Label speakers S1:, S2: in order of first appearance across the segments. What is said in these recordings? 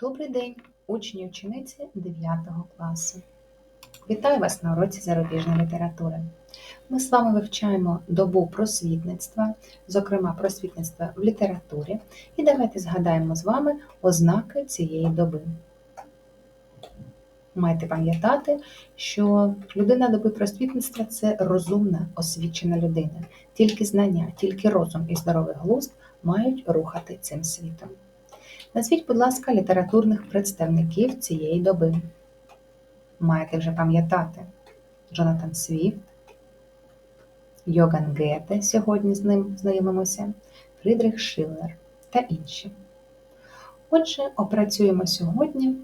S1: Добрий день, учні учениці 9 класу. Вітаю вас на уроці зарубіжної літератури. Ми з вами вивчаємо добу просвітництва, зокрема просвітництва в літературі, і давайте згадаємо з вами ознаки цієї доби. Маєте пам'ятати, що людина доби просвітництва це розумна, освічена людина. Тільки знання, тільки розум і здоровий глузд мають рухати цим світом. Назвіть, будь ласка, літературних представників цієї доби. Маєте вже пам'ятати Джонатан Свіфт, Йоган Гете, сьогодні з ним знайомимося, Фрідрих Шиллер та інші. Отже, опрацюємо сьогодні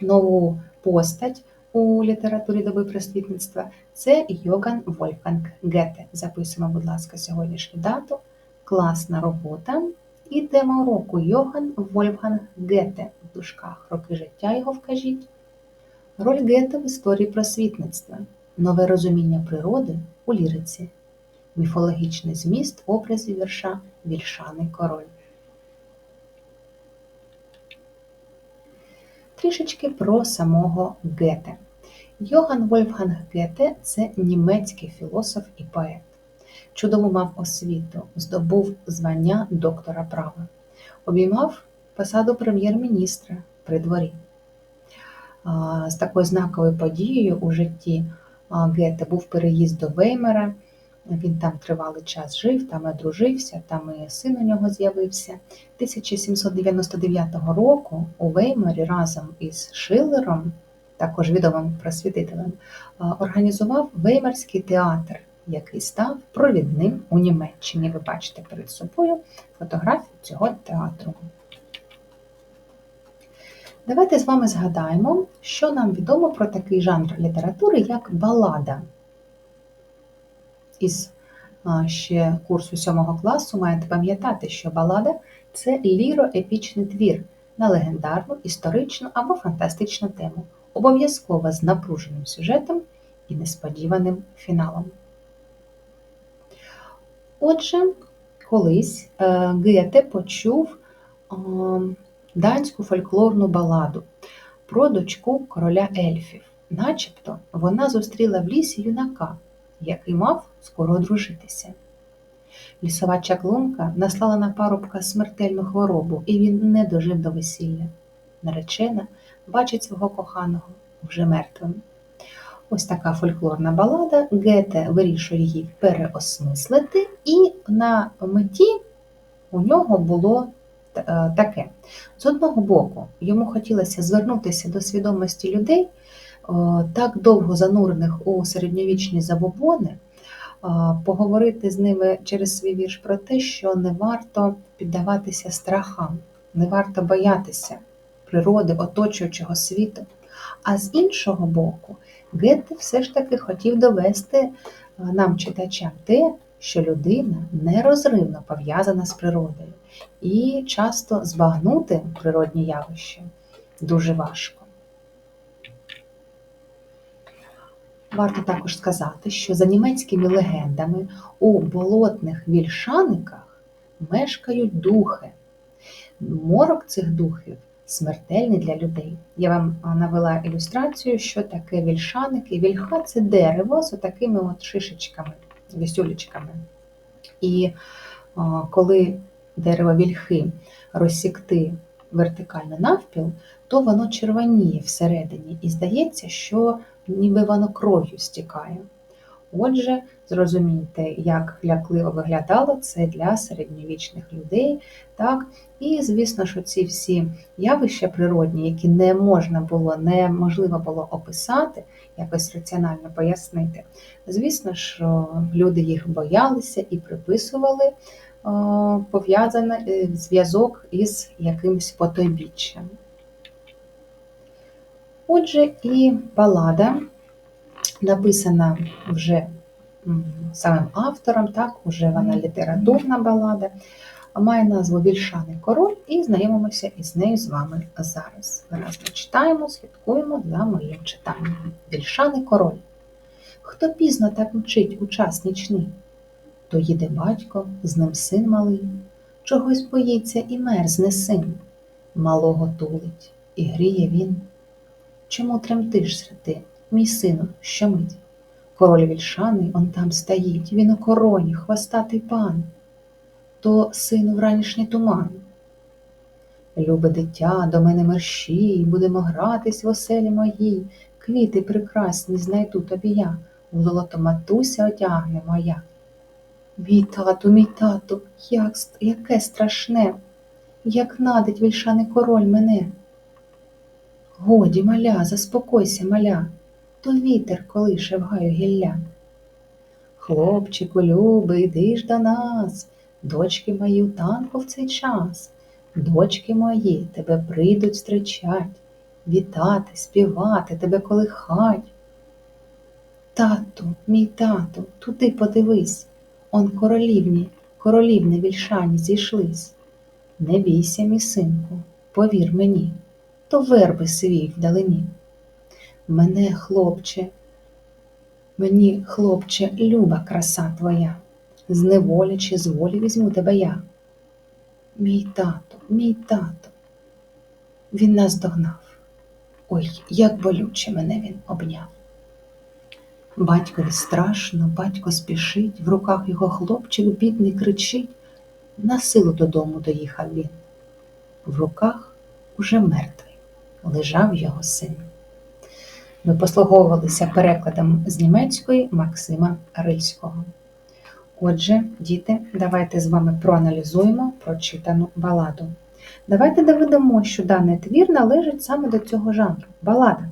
S1: нову постать у літературі доби просвітництва. Це Йоган Вольфганг Гете. Записуємо, будь ласка, сьогоднішню дату. Класна робота. І тема уроку Йоган Вольфганг Гете в дужках. Роки життя його вкажіть. Роль Гете в історії просвітництва, нове розуміння природи у ліриці, міфологічний зміст образів вірша Вільшаний король. Трішечки про самого Гете. Йоган Вольфганг Гете це німецький філософ і поет. Чудово мав освіту, здобув звання доктора права, обіймав посаду прем'єр-міністра при дворі. З такою знаковою подією у житті Гете був переїзд до Веймера. Він там тривалий час жив, там і одружився, там і син у нього з'явився. 1799 року у Веймері разом із Шиллером, також відомим просвітителем, організував Веймерський театр, який став провідним у Німеччині. Ви бачите перед собою фотографію цього театру. Давайте з вами згадаємо, що нам відомо про такий жанр літератури, як балада. Із ще курсу 7 класу маєте пам'ятати, що балада це ліроепічний твір на легендарну, історичну або фантастичну тему, обов'язково з напруженим сюжетом і несподіваним фіналом. Отже, колись е, Гете почув данську фольклорну баладу про дочку короля ельфів. Начебто вона зустріла в лісі юнака, який мав скоро одружитися. Лісова чаклунка наслала на парубка смертельну хворобу, і він не дожив до весілля. Наречена бачить свого коханого вже мертвим. Ось така фольклорна балада. Гете вирішує її переосмислити, і на меті у нього було е, таке. З одного боку, йому хотілося звернутися до свідомості людей, так довго занурених у середньовічні забобони, поговорити з ними через свій вірш про те, що не варто піддаватися страхам, не варто боятися природи, оточуючого світу. А з іншого боку, Гетте все ж таки хотів довести нам, читачам, те, що людина нерозривно пов'язана з природою, і часто збагнути природні явища дуже важко. Варто також сказати, що за німецькими легендами у болотних вільшаниках мешкають духи. Морок цих духів смертельний для людей. Я вам навела ілюстрацію, що таке вільшаники. Вільха це дерево з такими от шишечками, вісюлечками. І коли дерево вільхи розсікти вертикально навпіл, то воно червоніє всередині, і здається, що ніби воно кров'ю стікає. Отже, зрозумійте, як лякливо виглядало це для середньовічних людей. Так? І, звісно, що ці всі явища природні, які не можна було, неможливо було описати, якось раціонально пояснити. Звісно, що люди їх боялися і приписували пов'язаний е, зв'язок із якимось потойбіччям. Отже, і балада написана вже самим автором, так, уже вона літературна балада, має назву Вільшаний король і знайомимося із нею з вами зараз. Виразно читаємо, слідкуємо за моїм читанням. Вільшаний король. Хто пізно так мчить у час нічний, то їде батько, з ним син малий, чогось боїться і мерзне син. малого тулить, і гріє він. Чому тремтиш ти, мій сину, що мить? Король вільшаний он там стоїть, він у короні, хвостатий пан, то сину вранішній туман. Любе дитя, до мене мерщій, будемо гратись в оселі моїй, квіти прекрасні знайду тобі я, в золото матуся одягне моя. Мій тату, мій тату, як, яке страшне, як надить вільшаний король мене. Годі, маля, заспокойся, маля, то вітер колише в гаю гілля. Хлопчику, любий, йди ж до нас, дочки мої в танку в цей час. Дочки мої тебе прийдуть зустрічать, вітати, співати, тебе колихать. Тату, мій тату, туди подивись, он королівні, королівни вільшані зійшлись. Не бійся, мій синку, повір мені, то верби свій вдалині. Мене, хлопче, мені, хлопче, люба краса твоя, з неволі чи з волі візьму тебе я. Мій тато, мій тато. Він нас догнав. Ой, як болюче мене він обняв. Батькові страшно, батько спішить, в руках його хлопчик бідний кричить. На силу додому доїхав він. В руках уже мертвий лежав його син. Ми послуговувалися перекладом з німецької Максима Рильського. Отже, діти, давайте з вами проаналізуємо прочитану баладу. Давайте доведемо, що даний твір належить саме до цього жанру балада.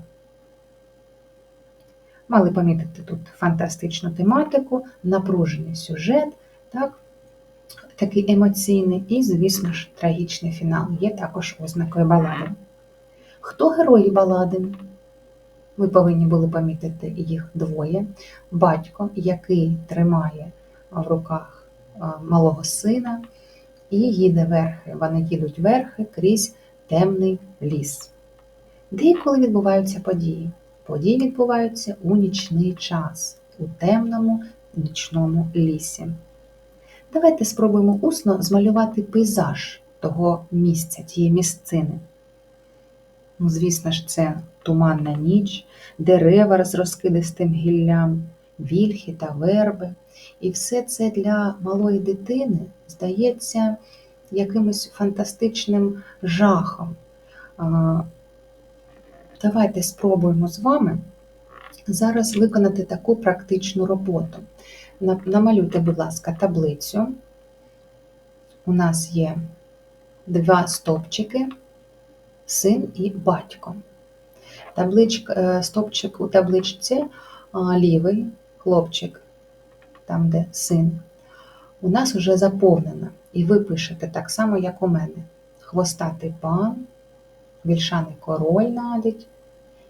S1: Мали помітити тут фантастичну тематику, напружений сюжет, так, такий емоційний і, звісно ж, трагічний фінал є також ознакою балади. Хто герої балади? Ви повинні були помітити їх двоє. Батько, який тримає в руках малого сина і їде верхи. Вони їдуть верхи крізь темний ліс. Де і відбуваються події? Події відбуваються у нічний час, у темному нічному лісі. Давайте спробуємо усно змалювати пейзаж того місця, тієї місцини. Ну, звісно ж, це туманна ніч, дерева з розкидистим гіллям, вільхи та верби. І все це для малої дитини здається якимось фантастичним жахом. Давайте спробуємо з вами зараз виконати таку практичну роботу. Намалюйте, будь ласка, таблицю. У нас є два стовпчики, син і батько. Табличка, е, стовпчик у табличці лівий, хлопчик, там, де син, у нас вже заповнено. І ви пишете так само, як у мене. Хвостатий пан, вільшаний король надить,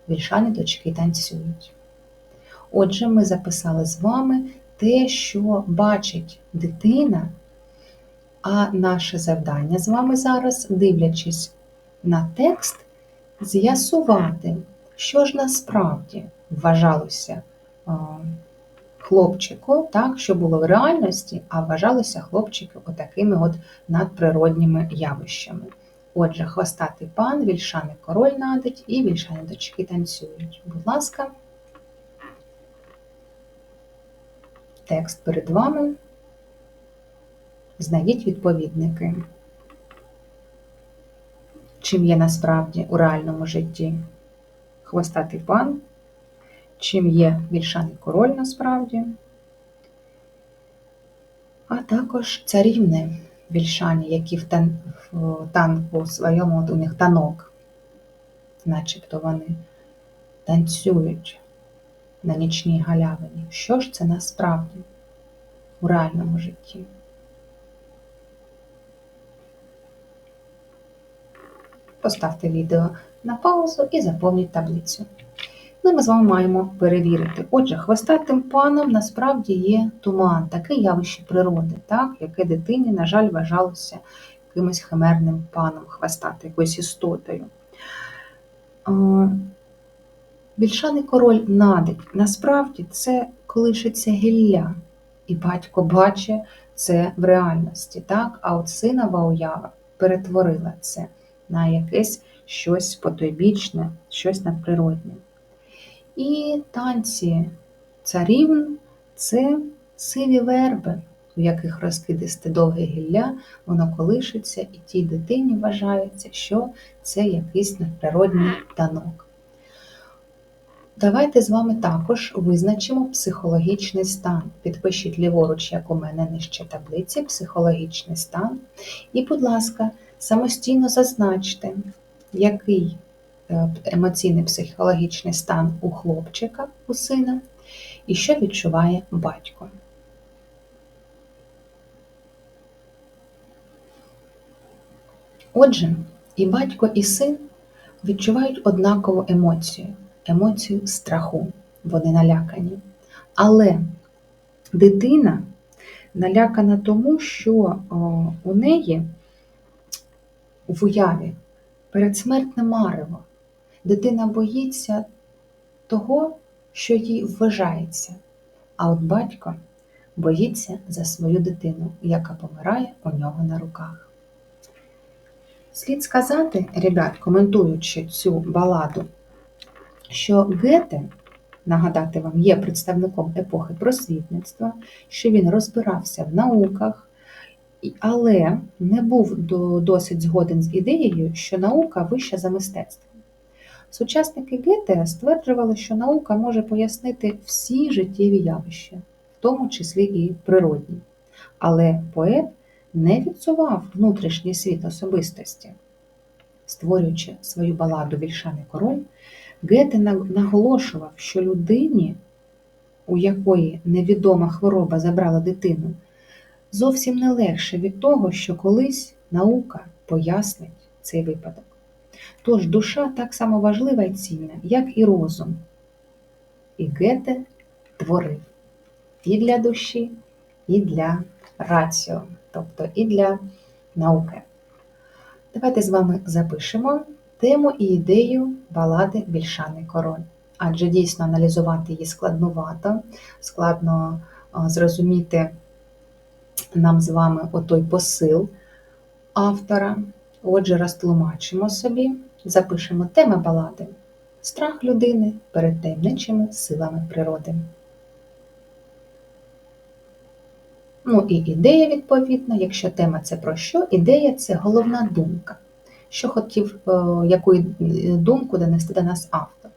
S1: вільшані дочки танцюють. Отже, ми записали з вами те, що бачить дитина, а наше завдання з вами зараз, дивлячись на текст, з'ясувати, що ж насправді вважалося хлопчику, так, що було в реальності, а вважалося хлопчики отакими от надприродніми явищами. Отже, хвостатий пан, вільшаний король надить і вільшані дочки танцюють. Будь ласка, текст перед вами. Знайдіть відповідники. Чим є насправді у реальному житті хвостатий пан, чим є вільшаний король насправді, а також царівни вільшані, які в, в танку своєму от у них танок, начебто вони танцюють на нічній галявині. Що ж це насправді у реальному житті? Поставте відео на паузу і заповніть таблицю. Ну, ми з вами маємо перевірити. Отже, хвостатим паном насправді є туман, таке явище природи, так, яке дитині, на жаль, вважалося якимось химерним паном, хвостати, якоюсь істотою. Більшаний король надить. Насправді це колишиться гілля, і батько бачить це в реальності, так? а от синова уява перетворила це на якесь щось потойбічне, щось надприродне. І танці царівн це сиві верби, у яких розкидисте довге гілля, воно колишиться, і тій дитині вважається, що це якийсь надприродний танок. Давайте з вами також визначимо психологічний стан. Підпишіть ліворуч, як у мене нижче таблиці, психологічний стан. І, будь ласка, самостійно зазначте, який е, емоційний психологічний стан у хлопчика, у сина, і що відчуває батько. Отже, і батько, і син відчувають однакову емоцію емоцію страху, вони налякані. Але дитина налякана тому, що у неї в уяві передсмертне марево. Дитина боїться того, що їй вважається, а от батько боїться за свою дитину, яка помирає у нього на руках. Слід сказати, ребят, коментуючи цю баладу, що Гете, нагадати вам, є представником епохи просвітництва, що він розбирався в науках, але не був досить згоден з ідеєю, що наука вища за мистецтво. Сучасники Гете стверджували, що наука може пояснити всі життєві явища, в тому числі і природні. Але поет не відсував внутрішній світ особистості. Створюючи свою баладу Вільшаний король, Гете наголошував, що людині, у якої невідома хвороба забрала дитину, зовсім не легше від того, що колись наука пояснить цей випадок. Тож душа так само важлива і цінна, як і розум. І Гете творив і для душі, і для раціо, тобто і для науки. Давайте з вами запишемо тему і ідею балади Більшаний король. Адже дійсно аналізувати її складновато, складно зрозуміти нам з вами отой посил автора. Отже, розтлумачимо собі, запишемо теми балади, страх людини перед таємничими силами природи. Ну і ідея, відповідно, якщо тема це про що, ідея це головна думка що хотів, е, яку думку донести до нас автор.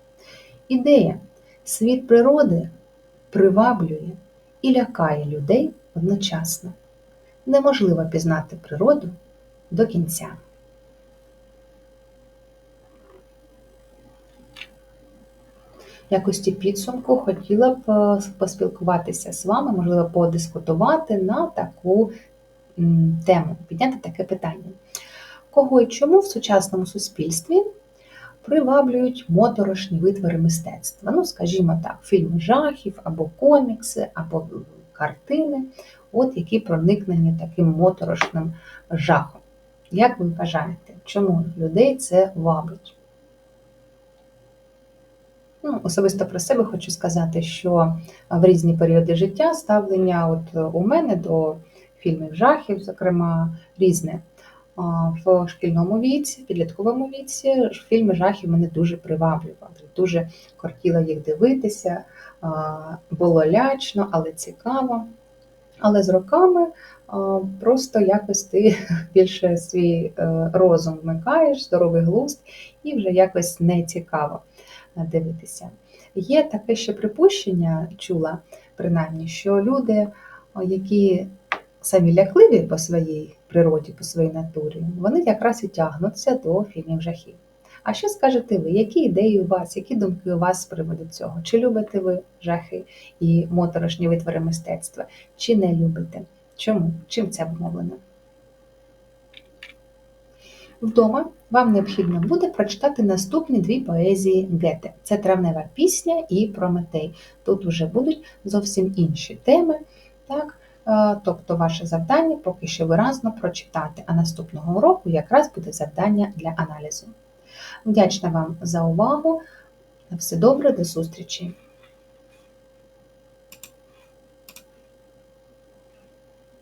S1: Ідея світ природи приваблює і лякає людей одночасно. Неможливо пізнати природу до кінця. Якості підсумку хотіла б е, поспілкуватися з вами, можливо, подискутувати на таку тему, підняти таке питання кого і чому в сучасному суспільстві приваблюють моторошні витвори мистецтва. Ну, скажімо так, фільми жахів, або комікси, або картини, от які проникнені таким моторошним жахом. Як ви вважаєте, чому людей це вабить? Ну, Особисто про себе хочу сказати, що в різні періоди життя ставлення от у мене до фільмів жахів, зокрема, різне в шкільному віці, підлітковому віці фільми жахів мене дуже приваблювали. Дуже кортіла їх дивитися, було лячно, але цікаво. Але з роками просто якось ти більше свій е, розум вмикаєш, здоровий глузд, і вже якось не цікаво дивитися. Є таке ще припущення, чула принаймні, що люди, які самі лякливі по своїй природі, по своїй натурі, вони якраз і тягнуться до фільмів жахів. А що скажете ви? Які ідеї у вас, які думки у вас з приводу цього? Чи любите ви жахи і моторошні витвори мистецтва, чи не любите? Чому? Чим це обмовлено? Вдома вам необхідно буде прочитати наступні дві поезії Гете. Це травнева пісня і Прометей. Тут вже будуть зовсім інші теми. Так? Е, тобто ваше завдання поки що виразно прочитати, а наступного уроку якраз буде завдання для аналізу. Вдячна вам за увагу. Все добре, до зустрічі!